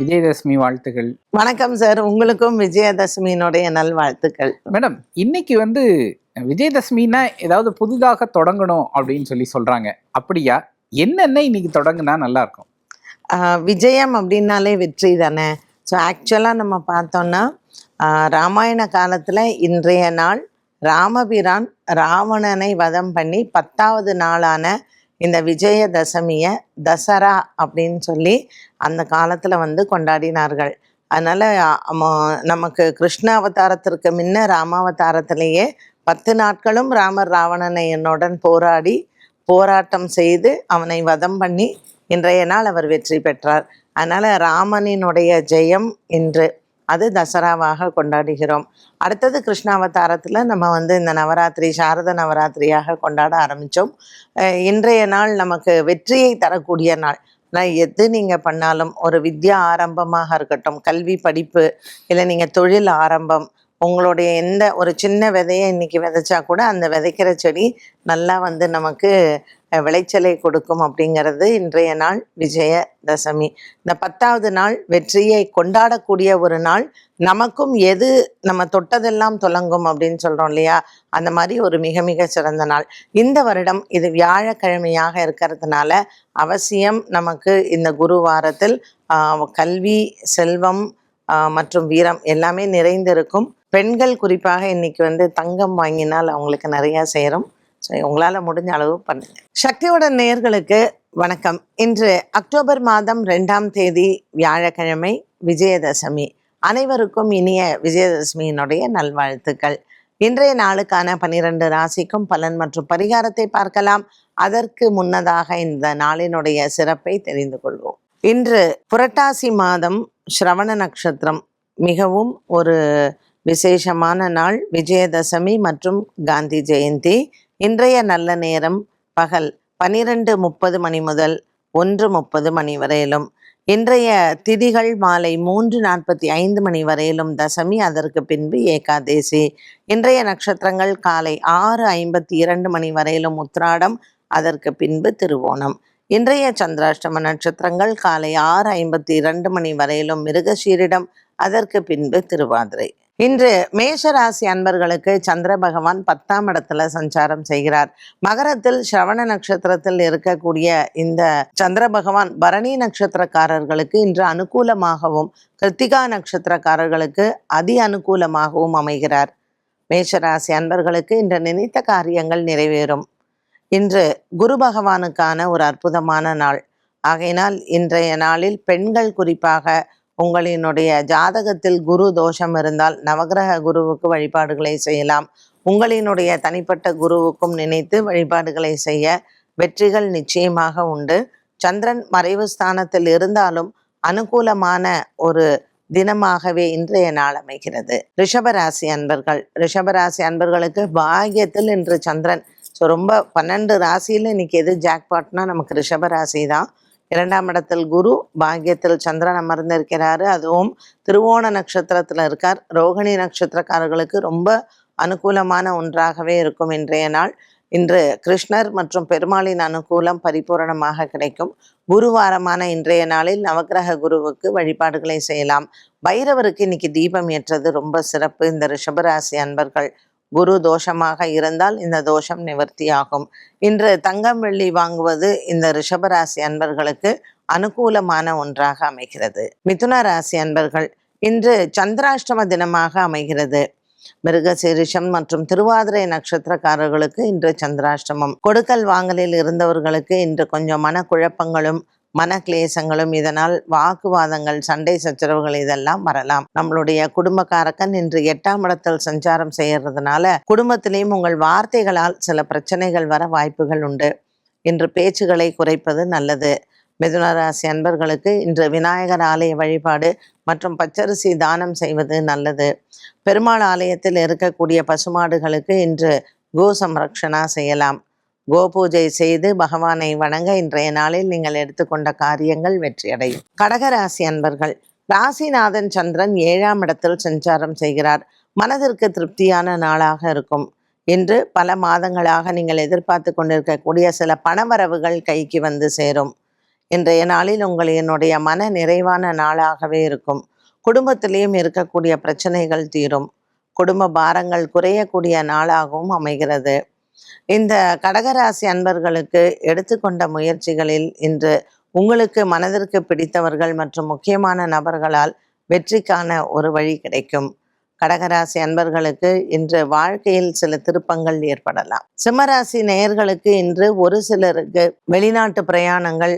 விஜயதசமி வாழ்த்துகள் வணக்கம் சார். உங்களுக்கும் விஜயதசமியினுடைய நல்வாழ்த்துக்கள் மேடம் இன்னைக்கு வந்து விஜயதசமின்னா ஏதாவது புதிதாக தொடங்கணும் அப்படின்னு சொல்லி சொல்றாங்க. அப்படியா? என்னென்ன இன்னைக்கு தொடங்குனா நல்லா இருக்கும் விஜயம் அப்படின்னாலே வெற்றி தானே? ஸோ ஆக்சுவலாக நம்ம பார்த்தோம்னா ராமாயண காலத்தில் இன்றைய நாள் ராமபிரான் ராவணனை வதம் பண்ணி பத்தாவது நாளான இந்த விஜயதசமியை தசரா அப்படின்னு சொல்லி அந்த காலத்தில் வந்து கொண்டாடினார்கள். அதனால் நமக்கு கிருஷ்ண அவதாரத்திற்கு முன்ன ராமாவதாரத்திலேயே பத்து நாட்களும் ராமர் ராவணனை என்னுடன் போராடி போராட்டம் செய்து அவனை வதம் பண்ணி இன்றைய நாள் அவர் வெற்றி பெற்றார். அதனால் ராமனினுடைய ஜெயம் இன்று. அது தசராவாக கொண்டாடுகிறோம். அடுத்தது கிருஷ்ணாவதாரத்தில் நம்ம வந்து இந்த நவராத்திரி சாரத நவராத்திரியாக கொண்டாட ஆரம்பித்தோம் இன்றைய நாள் நமக்கு வெற்றியை தரக்கூடிய நாள். ஆனால் எது நீங்கள் பண்ணாலும் ஒரு வித்யா ஆரம்பமாக இருக்கட்டும் கல்வி படிப்பு இல்லை நீங்கள் தொழில் ஆரம்பம் உங்களுடைய எந்த ஒரு சின்ன விதையை இன்னைக்கு விதைச்சா கூட அந்த விதைக்கிற செடி நல்லா வந்து நமக்கு விளைச்சலை கொடுக்கும் அப்படிங்கிறது இன்றைய நாள் விஜய தசமி. இந்த பத்தாவது நாள் வெற்றியை கொண்டாடக்கூடிய ஒரு நாள். நமக்கும் எது நம்ம தொட்டதெல்லாம் தொடங்கும் அப்படின்னு சொல்கிறோம் இல்லையா? அந்த மாதிரி ஒரு மிக மிக சிறந்த நாள். இந்த வருடம் இது வியாழக்கிழமையாக இருக்கிறதுனால அவசியம் நமக்கு இந்த குரு வாரத்தில் கல்வி செல்வம் மற்றும் வீரம் எல்லாமே நிறைந்திருக்கும். பெண்கள் குறிப்பாக இன்னைக்கு வந்து தங்கம் வாங்கினால் அவங்களுக்கு நிறையா சேரும். ஸோ உங்களால் முடிஞ்ச அளவு பண்ணுங்க. சக்தியோட நேயர்களுக்கு வணக்கம். இன்று அக்டோபர் மாதம் ரெண்டாம் தேதி வியாழக்கிழமை விஜயதசமி. அனைவருக்கும் இனிய விஜயதசமியினுடைய நல்வாழ்த்துக்கள். இன்றைய நாளுக்கான பனிரெண்டு ராசிக்கும் பலன் மற்றும் பரிகாரத்தை பார்க்கலாம். அதற்கு முன்னதாக இந்த நாளினுடைய சிறப்பை தெரிந்து கொள்வோம். இன்று புரட்டாசி மாதம் ஸ்ரவண நட்சத்திரம். மிகவும் ஒரு விசேஷமான நாள். விஜயதசமி மற்றும் காந்தி ஜெயந்தி. இன்றைய நல்ல நேரம் பகல் பனிரெண்டு முப்பது மணி முதல் ஒன்று முப்பது மணி வரையிலும். இன்றைய திதிகள் மாலை மூன்று நாற்பத்தி ஐந்து மணி வரையிலும் தசமி அதற்கு பின்பு ஏகாதேசி. இன்றைய நட்சத்திரங்கள் காலை ஆறு ஐம்பத்தி இரண்டு மணி வரையிலும் உத்ராடம் அதற்கு பின்பு திருவோணம். இன்றைய சந்திராஷ்டம நட்சத்திரங்கள் காலை ஆறு ஐம்பத்தி இரண்டு மணி வரையிலும் மிருகசீரிடம் அதற்கு பின்பு திருவாதிரை. இன்று மேஷராசி அன்பர்களுக்கு சந்திர பகவான் பத்தாம் இடத்துல சஞ்சாரம் செய்கிறார். மகரத்தில் ஸ்ரவண நட்சத்திரத்தில் இருக்கக்கூடிய இந்த சந்திர பகவான் பரணி நட்சத்திரக்காரர்களுக்கு இன்று அனுகூலமாகவும் கிருத்திகா நட்சத்திரக்காரர்களுக்கு அதி அனுகூலமாகவும் அமைகிறார். மேஷராசி அன்பர்களுக்கு இன்று நினைத்த காரியங்கள் நிறைவேறும். இன்று குரு பகவானுக்கான ஒரு அற்புதமான நாள். ஆகையினால் இன்றைய நாளில் பெண்கள் குறிப்பாக உங்களினுடைய ஜாதகத்தில் குரு தோஷம் இருந்தால் நவகிரக குருவுக்கு வழிபாடுகளை செய்யலாம். உங்களினுடைய தனிப்பட்ட குருவுக்கும் நினைத்து வழிபாடுகளை செய்ய வெற்றிகள் நிச்சயமாக உண்டு. சந்திரன் மறைவு ஸ்தானத்தில் இருந்தாலும் அனுகூலமான ஒரு தினமாகவே இன்றைய நாள் அமைகிறது. ரிஷபராசி அன்பர்கள் ரிஷபராசி அன்பர்களுக்கு பாகியத்தில் இன்று சந்திரன். ஸோ ரொம்ப பன்னெண்டு ராசியில் இன்னைக்கு எது ஜாக்பாட்னா நமக்கு ரிஷபராசி தான். இரண்டாம் இடத்தில் குரு பாக்கியத்தில் சந்திரன் அமர்ந்திருக்கிறாரு. அதுவும் திருவோண நட்சத்திரத்தில் இருக்கார். ரோகிணி நட்சத்திரக்காரர்களுக்கு ரொம்ப அனுகூலமான ஒன்றாகவே இருக்கும் இன்றைய நாள். இன்று கிருஷ்ணர் மற்றும் பெருமாளின் அனுகூலம் பரிபூரணமாக கிடைக்கும். குருவாரமான இன்றைய நாளில் நவக்கிரக குருவுக்கு வழிபாடுகளை செய்யலாம். பைரவருக்கு இன்னைக்கு தீபம் ஏற்றது ரொம்ப சிறப்பு. இந்த ரிஷபராசி அன்பர்கள் குரு தோஷமாக இருந்தால் இந்த தோஷம் நிவர்த்தியாகும். இன்று தங்கம் வெள்ளி வாங்குவது இந்த ரிஷபராசி அன்பர்களுக்கு அனுகூலமான ஒன்றாக அமைகிறது. மிதுன ராசி அன்பர்கள் இன்று சந்திராஷ்டம தினமாக அமைகிறது. மிருகசீரிஷம் மற்றும் திருவாதிரை நட்சத்திரக்காரர்களுக்கு இன்று சந்திராஷ்டமம். கொடுக்கல் வாங்கலில் இருந்தவர்களுக்கு இன்று கொஞ்சம் மனக்குழப்பங்களும் குழப்பங்களும் கிளேசங்களும் இதனால் வாக்குவாதங்கள் சண்டை சச்சரவுகள் இதெல்லாம் வரலாம். நம்மளுடைய குடும்பக்காரக்கன் இன்று எட்டாம் இடத்தில் சஞ்சாரம் செய்யறதுனால குடும்பத்திலையும் உங்கள் வார்த்தைகளால் சில பிரச்சனைகள் வர வாய்ப்புகள் உண்டு. இன்று பேச்சுகளை குறைப்பது நல்லது. மிதுனராசி அன்பர்களுக்கு இன்று விநாயகர் ஆலய வழிபாடு மற்றும் பச்சரிசி தானம் செய்வது நல்லது. பெருமாள் ஆலயத்தில் இருக்கக்கூடிய பசுமாடுகளுக்கு இன்று கோ சம்ரக்ஷணா செய்யலாம். கோபூஜை செய்து பகவானை வணங்க இன்றைய நாளில் நீங்கள் எடுத்துக்கொண்ட காரியங்கள் வெற்றியடையும். கடகராசி அன்பர்கள் ராசிநாதன் சந்திரன் ஏழாம் இடத்தில் சஞ்சாரம் செய்கிறார். மனதிற்கு திருப்தியான நாளாக இருக்கும். இன்று பல மாதங்களாக நீங்கள் எதிர்பார்த்து கொண்டிருக்கக்கூடிய சில பணவரவுகள் கைக்கு வந்து சேரும். இன்றைய நாளில் உங்கள் என்னுடைய மன நிறைவான நாளாகவே இருக்கும். குடும்பத்திலையும் இருக்கக்கூடிய பிரச்சனைகள் தீரும். குடும்ப பாரங்கள் குறையக்கூடிய நாளாகவும் அமைகிறது. இந்த கடகராசி அன்பர்களுக்கு எடுத்துக்கொண்ட முயற்சிகளில் இன்று உங்களுக்கு மனதிற்கு பிடித்தவர்கள் மற்றும் முக்கியமான நபர்களால் வெற்றிக்கான ஒரு வழி கிடைக்கும். கடகராசி அன்பர்களுக்கு இன்று வாழ்க்கையில் சில திருப்பங்கள் ஏற்படலாம். சிம்மராசி நேயர்களுக்கு இன்று ஒரு சிலருக்கு வெளிநாட்டு பிரயாணங்கள்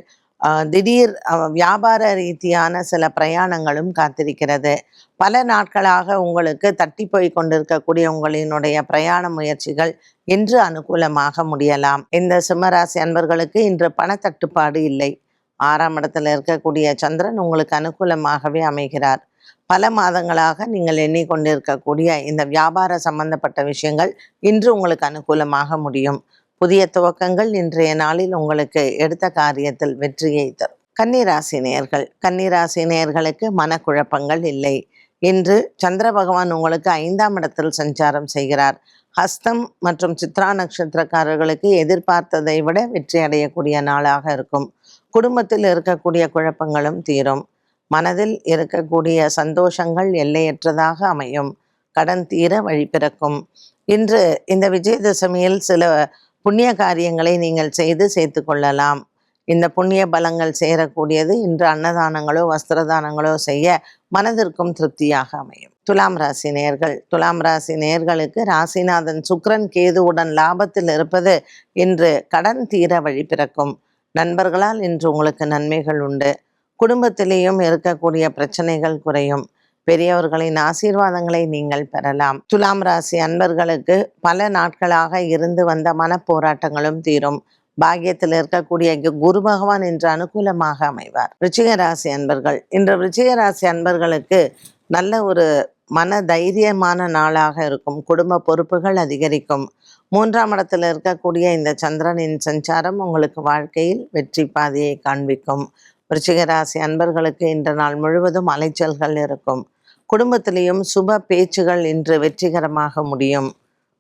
திடீர் வியாபார ரீதியான சில பிரயாணங்களும் காத்திருக்கிறது. பல நாட்களாக உங்களுக்கு தட்டி போய் கொண்டிருக்கக்கூடிய உங்களினுடைய பிரயாண முயற்சிகள் இன்று அனுகூலமாக முடியலாம். இந்த சிம்மராசி அன்பர்களுக்கு இன்று பணத்தட்டுப்பாடு இல்லை. ஆறாம் இடத்துல இருக்கக்கூடிய சந்திரன் உங்களுக்கு அனுகூலமாகவே அமைகிறார். பல மாதங்களாக நீங்கள் எண்ணிக்கொண்டிருக்கக்கூடிய இந்த வியாபார சம்பந்தப்பட்ட விஷயங்கள் இன்று உங்களுக்கு அனுகூலமாக முடியும். புதிய துவக்கங்கள் இன்றைய நாளில் உங்களுக்கு எடுத்த காரியத்தில் வெற்றியை தரும். கன்னிராசி நேயர்கள் கன்னிராசி நேயர்களுக்கு மனக்குழப்பங்கள் இல்லை. இன்று சந்திர பகவான் உங்களுக்கு ஐந்தாம் இடத்தில் சஞ்சாரம் செய்கிறார். ஹஸ்தம் மற்றும் சித்ரா நட்சத்திரக்காரர்களுக்கு எதிர்பார்த்ததை விட வெற்றி அடையக்கூடிய நாளாக இருக்கும். குடும்பத்தில் இருக்கக்கூடிய குழப்பங்களும் தீரும். மனதில் இருக்கக்கூடிய சந்தோஷங்கள் எல்லையற்றதாக அமையும். கடன் தீர வழி பிறக்கும். இன்று இந்த விஜயதசமியில் சில புண்ணிய காரியங்களை நீங்கள் செய்து சேர்த்து கொள்ளலாம். இந்த புண்ணிய பலங்கள் சேரக்கூடியது இன்று அன்னதானங்களோ வஸ்திரதானங்களோ செய்ய மனதிற்கும் திருப்தியாக அமையும். துலாம் ராசி நேர்கள். துலாம் ராசி நேர்களுக்கு ராசிநாதன் சுக்கிரன் கேதுவுடன் லாபத்தில் இருப்பது இன்று கடன் தீர வழி பிறக்கும். நண்பர்களால் இன்று உங்களுக்கு நன்மைகள் உண்டு. குடும்பத்திலேயும் இருக்கக்கூடிய பிரச்சனைகள் குறையும். பெரியவர்களின் ஆசீர்வாதங்களை நீங்கள் பெறலாம். துலாம் ராசி அன்பர்களுக்கு பல நாட்களாக இருந்து வந்த மன போராட்டங்களும் தீரும். பாக்கியத்தில் இருக்கக்கூடிய குரு பகவான் இன்று அனுகூலமாக அமைவார். ரிச்சிக ராசி அன்பர்கள் இன்று ரிச்சிக ராசி அன்பர்களுக்கு நல்ல ஒரு மன தைரியமான நாளாக இருக்கும். குடும்ப பொறுப்புகள் அதிகரிக்கும். மூன்றாம் இடத்துல இருக்கக்கூடிய இந்த சந்திரனின் சஞ்சாரம் உங்களுக்கு வாழ்க்கையில் வெற்றி பாதையை காண்பிக்கும். விருச்சிக ராசி அன்பர்களுக்கு இன்று நாள் முழுவதும் அலைச்சல்கள் இருக்கும். குடும்பத்திலேயும் சுப பேச்சுகள் இன்று வெற்றிகரமாக முடியும்.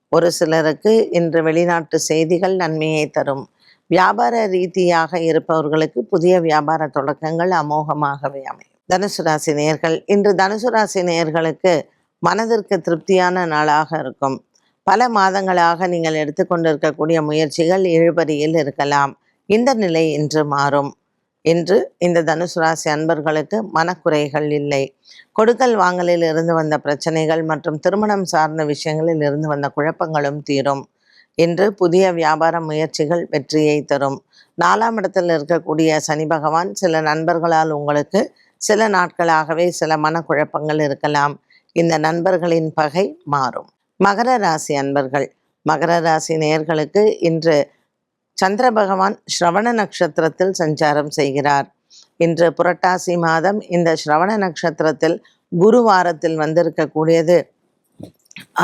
ஒரு சிலருக்கு இன்று வெளிநாட்டு செய்திகள் நன்மையை தரும். வியாபார ரீதியாக இருப்பவர்களுக்கு புதிய வியாபார தொடக்கங்கள் அமோகமாகவே அமையும். தனுசு ராசி நேயர்கள் இன்று தனுசு ராசி நேயர்களுக்கு மனதிற்கு திருப்தியான நாளாக இருக்கும். பல மாதங்களாக நீங்கள் எடுத்துக்கொண்டிருக்கக்கூடிய முயற்சிகள் இழுபறியில் இருக்கலாம். இந்த நிலை இன்று மாறும். இன்று இந்த தனுசு ராசி அன்பர்களுக்கு மனக்குறைகள் இல்லை. கொடுக்கல் வாங்கலில் இருந்து வந்த பிரச்சனைகள் மற்றும் திருமணம் சார்ந்த விஷயங்களில் இருந்து வந்த குழப்பங்களும் தீரும். இன்று புதிய வியாபார முயற்சிகள் வெற்றியை தரும். நாலாம் இடத்தில் இருக்கக்கூடிய சனி பகவான் சில நண்பர்களால் உங்களுக்கு சில நாட்களாகவே சில மனக்குழப்பங்கள் இருக்கலாம். இந்த நண்பர்களின் பகை மாறும். மகர ராசி அன்பர்கள். மகர ராசி நேயர்களுக்கு இன்று சந்திர பகவான் ஸ்ரவண நட்சத்திரத்தில் சஞ்சாரம் செய்கிறார். இன்று புரட்டாசி மாதம் இந்த ஸ்ரவண நட்சத்திரத்தில் குரு வாரத்தில் வந்திருக்கக்கூடியது.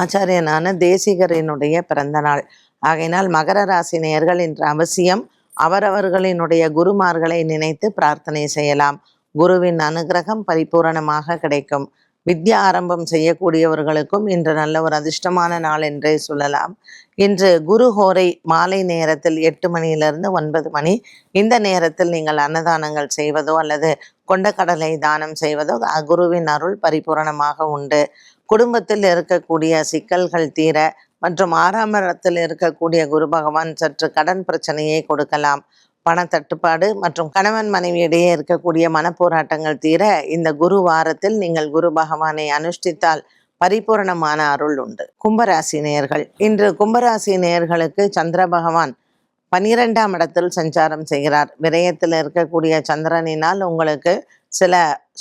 ஆச்சாரியனான தேசிகரினுடைய பிறந்த நாள் ஆகையினால் மகர ராசி நேயர்கள் இன்று அவசியம் அவரவர்களினுடைய குருமார்களை நினைத்து பிரார்த்தனை செய்யலாம். குருவின் அனுகிரகம் பரிபூரணமாக கிடைக்கும். வித்யா ஆரம்பம் செய்யக்கூடியவர்களுக்கும் இன்று நல்ல ஒரு அதிர்ஷ்டமான நாள் என்றே சொல்லலாம். இன்று குரு ஹோரை மாலை நேரத்தில் எட்டு மணியிலிருந்து ஒன்பது மணி. இந்த நேரத்தில் நீங்கள் அன்னதானங்கள் செய்வதோ அல்லது கொண்டக்கடலை தானம் செய்வதோ அ- குருவின் அருள் பரிபூரணமாக உண்டு. குடும்பத்தில் இருக்கக்கூடிய சிக்கல்கள் தீர மற்றும் ஆறாம் இடத்தில் இருக்கக்கூடிய குரு பகவான் சற்று கடன் பிரச்சனையை கொடுக்கலாம். பணத்தட்டுப்பாடு மற்றும் கணவன் மனைவி இடையே இருக்கக்கூடிய மனப்போராட்டங்கள் தீர இந்த குரு வாரத்தில் நீங்கள் குரு பகவானை அனுஷ்டித்தால் பரிபூரணமான அருள் உண்டு. கும்பராசி நேயர்கள் இன்று கும்பராசி நேயர்களுக்கு சந்திர பகவான் பனிரெண்டாம் இடத்தில் சஞ்சாரம் செய்கிறார். விரயத்தில் இருக்கக்கூடிய சந்திரனினால் உங்களுக்கு சில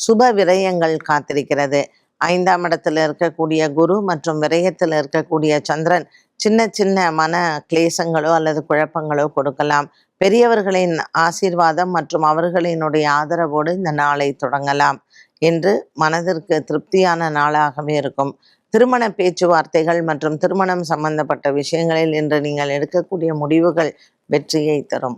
சுப விரயங்கள் காத்திருக்கிறது. ஐந்தாம் இடத்துல இருக்கக்கூடிய குரு மற்றும் விரயத்தில் இருக்கக்கூடிய சந்திரன் சின்ன சின்ன மன கிளேசங்களோ அல்லது குழப்பங்களோ கொடுக்கலாம். பெரியவர்களின் ஆசீர்வாதம் மற்றும் அவர்களினுடைய ஆதரவோடு இந்த நாளை தொடங்கலாம் என்று மனதிற்கு திருப்தியான நாளாகவே இருக்கும். திருமண பேச்சுவார்த்தைகள் மற்றும் திருமணம் சம்பந்தப்பட்ட விஷயங்களில் இன்று நீங்கள் எடுக்கக்கூடிய முடிவுகள் வெற்றியை தரும்.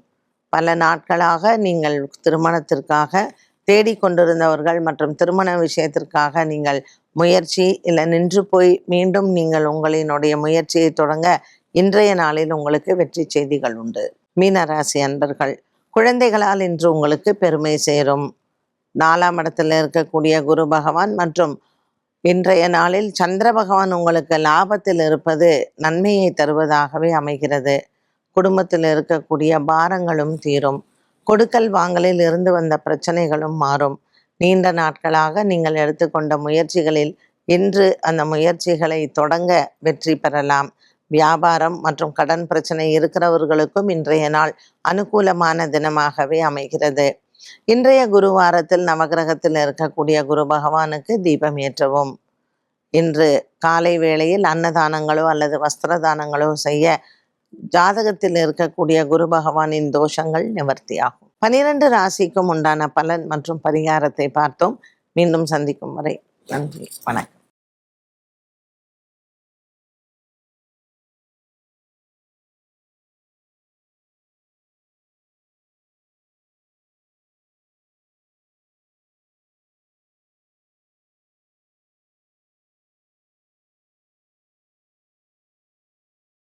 பல நாட்களாக நீங்கள் திருமணத்திற்காக தேடிக்கொண்டிருந்தவர்கள் மற்றும் திருமண விஷயத்திற்காக நீங்கள் முயற்சி இல்லை நின்று போய் மீண்டும் நீங்கள் உங்களினுடைய முயற்சியை தொடங்க இன்றைய நாளில் உங்களுக்கு வெற்றி செய்திகள் உண்டு. மீனராசி அன்பர்கள் குழந்தைகளால் இன்று உங்களுக்கு பெருமை சேரும். நாலாம் இடத்துல இருக்கக்கூடிய குரு பகவான் மற்றும் இன்றைய நாளில் சந்திர பகவான் உங்களுக்கு லாபத்தில் இருப்பது நன்மையை தருவதாகவே அமைகிறது. குடும்பத்தில் இருக்கக்கூடிய பாரங்களும் தீரும். கொடுக்கல் வாங்கலில் இருந்து வந்த பிரச்சனைகளும் மாறும். நீண்ட நாட்களாக நீங்கள் எடுத்துக்கொண்ட முயற்சிகளில் இன்று அந்த முயற்சிகளை தொடங்க வெற்றி பெறலாம். வியாபாரம் மற்றும் கடன் பிரச்சனை இருக்கிறவர்களுக்கும் இன்றைய நாள் அனுகூலமான தினமாகவே அமைகிறது. இன்றைய குருவாரத்தில் நவகிரகத்தில் இருக்கக்கூடிய குரு பகவானுக்கு தீபம் ஏற்றவும். இன்று காலை வேளையில் அன்னதானங்களோ அல்லது வஸ்திர தானங்களோ செய்ய ஜாதகத்தில் இருக்கக்கூடிய குரு பகவானின் தோஷங்கள் நிவர்த்தியாகும். பனிரெண்டு ராசிக்கும் உண்டான பலன் மற்றும் பரிகாரத்தை பார்த்தோம். மீண்டும் சந்திக்கும் வரை நன்றி. வணக்கம்.